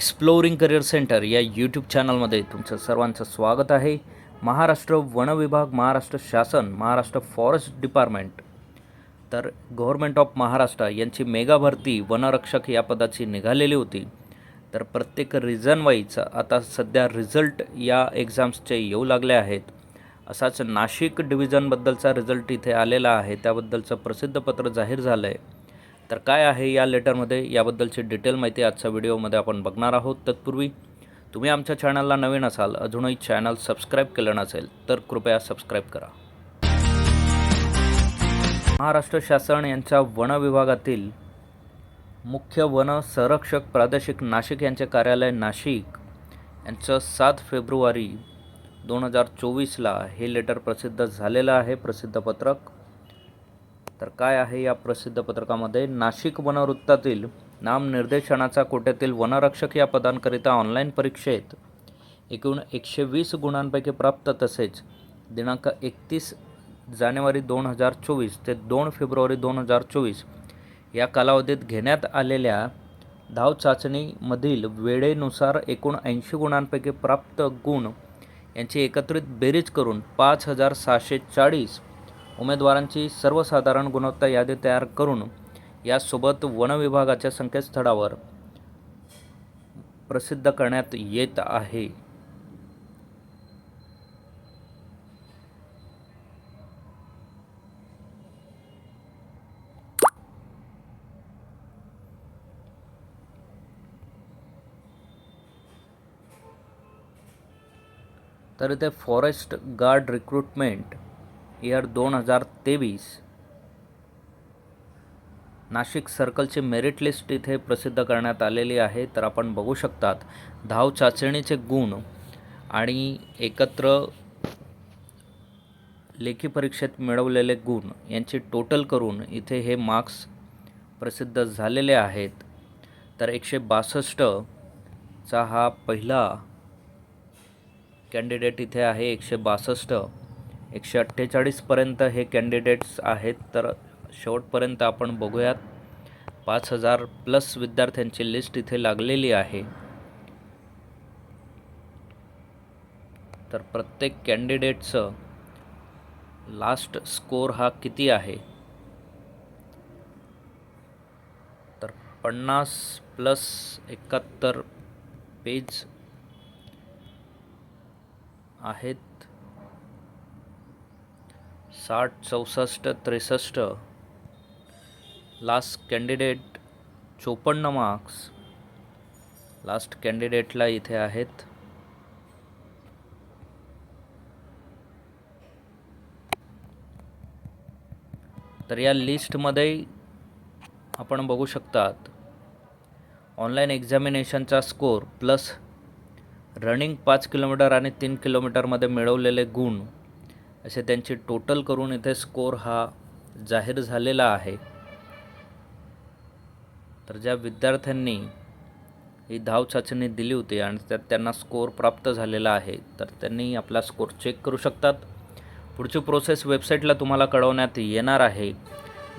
Exploring career centre या YouTube चॅनलमध्ये तुमचं सर्वांचं स्वागत आहे. महाराष्ट्र वन विभाग महाराष्ट्र शासन महाराष्ट्र फॉरेस्ट डिपार्टमेंट तर गव्हर्मेंट ऑफ महाराष्ट्र यांची मेगा भरती वनरक्षक या पदाची निघालेली होती. तर प्रत्येक रिझन आता सध्या रिझल्ट या एक्झाम्सचे येऊ लागले आहेत. असाच नाशिक डिव्हिजनबद्दलचा रिझल्ट इथे आलेला आहे. त्याबद्दलचं प्रसिद्ध पत्र जाहीर झालं आहे तर काय आहे या लेटरमध्ये? याबद्दलची डिटेल माहिती आजच्या व्हिडिओमध्ये आपण बघणार आहोत. तत्पूर्वी तुम्ही आमच्या चॅनलला नवीन असाल अजूनही चॅनल सबस्क्राईब केलं नसेल तर कृपया सबस्क्राईब करा. महाराष्ट्र शासन यांच्या वन विभागातील मुख्य वन संरक्षक प्रादेशिक नाशिक यांचे कार्यालय नाशिक यांचं सात फेब्रुवारी दोन हजार चोवीसला हे लेटर प्रसिद्ध झालेलं आहे प्रसिद्ध पत्रक. तर काय आहे या प्रसिद्ध पत्रकामध्ये? नाशिक वनवृत्तातील नामनिर्देशनाचा कोट्यातील वनरक्षक या पदांकरिता ऑनलाईन परीक्षेत एकूण एकशे वीस गुणांपैकी प्राप्त तसेच दिनांक एकतीस जानेवारी दोन हजार चोवीस ते दोन फेब्रुवारी दोन हजार चोवीस या कालावधीत घेण्यात आलेल्या धाव चाचणीमधील वेळेनुसार एकूण ऐंशी गुणांपैकी प्राप्त गुण यांची एकत्रित बेरीज करून पाच हजार सहाशे चाळीस उमेदवारांची सर्वसाधारण गुणवत्ता यादी तयार करून यासोबत वन विभागाच्या संकेतस्थळावर प्रसिद्ध करण्यात येत आहे. तर इथे फॉरेस्ट गार्ड रिक्रुटमेंट इयर दोन हजार तेवीस. नाशिक सर्कलची मेरिट लिस्ट इथे प्रसिद्ध करण्यात आलेली आहे. तर आपण बघू शकतात धाव चाचणीचे गुण आणि एकत्र लेखी परीक्षेत मिळवलेले गुण यांची टोटल करून इथे हे मार्क्स प्रसिद्ध झालेले आहेत. तर एकशे बासष्टचा हा पहिला कॅन्डिडेट इथे आहे एकशे बासष्ट. एकशे अठ्ठेचाळीसपर्यंत हे कॅन्डिडेट्स आहेत. तर शेवटपर्यंत आपण बघूयात. पाच हजार प्लस विद्यार्थ्यांची लिस्ट इथे लागलेली आहे. तर प्रत्येक कॅन्डिडेटचं लास्ट स्कोर हा किती आहे? तर पन्नास प्लस एकाहत्तर पेज आहेत. साठ चौसष्ट त्रेसष्ट. लास्ट कॅन्डिडेट चोपन्न मार्क्स लास्ट कॅन्डिडेटला इथे आहेत. तर या लिस्टमध्ये आपण बघू शकतात. ऑनलाईन एक्झामिनेशनचा स्कोर प्लस रनिंग पाच किलोमीटर आणि तीन किलोमीटरमध्ये मिळवलेले गुण. असे त्यांचे टोटल करून इथे स्कोर हा जाहीर झालेला आहे. तर ज्या विद्यार्थ्यांनी ही धाव चाचणी दिली होती आणि त्यात त्यांना स्कोर प्राप्त झालेला आहे तर त्यांनी आपला स्कोर चेक करू शकतात. पुढची प्रोसेस वेबसाईटला तुम्हाला कळवण्यात येणार आहे.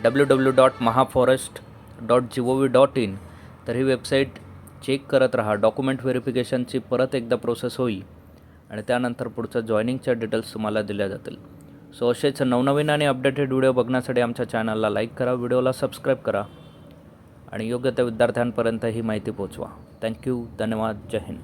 W W dot mahaforest dot G O V dot in तर ही वेबसाईट चेक करत राहा. डॉक्युमेंट व्हेरिफिकेशनची परत एकदा प्रोसेस होईल. आणि त्यानंतर पुढचं जॉईनिंगच्या डिटेल्स तुम्हाला दिल्या जातील. सो असेच नवनवीन आणि अपडेटेड व्हिडिओ बघण्यासाठी आमच्या चॅनलला लाईक करा व्हिडिओला सबस्क्राईब करा. आणि योग्य त्या विद्यार्थ्यांपर्यंत ही माहिती पोचवा थँक्यू धन्यवाद. जय हिंद.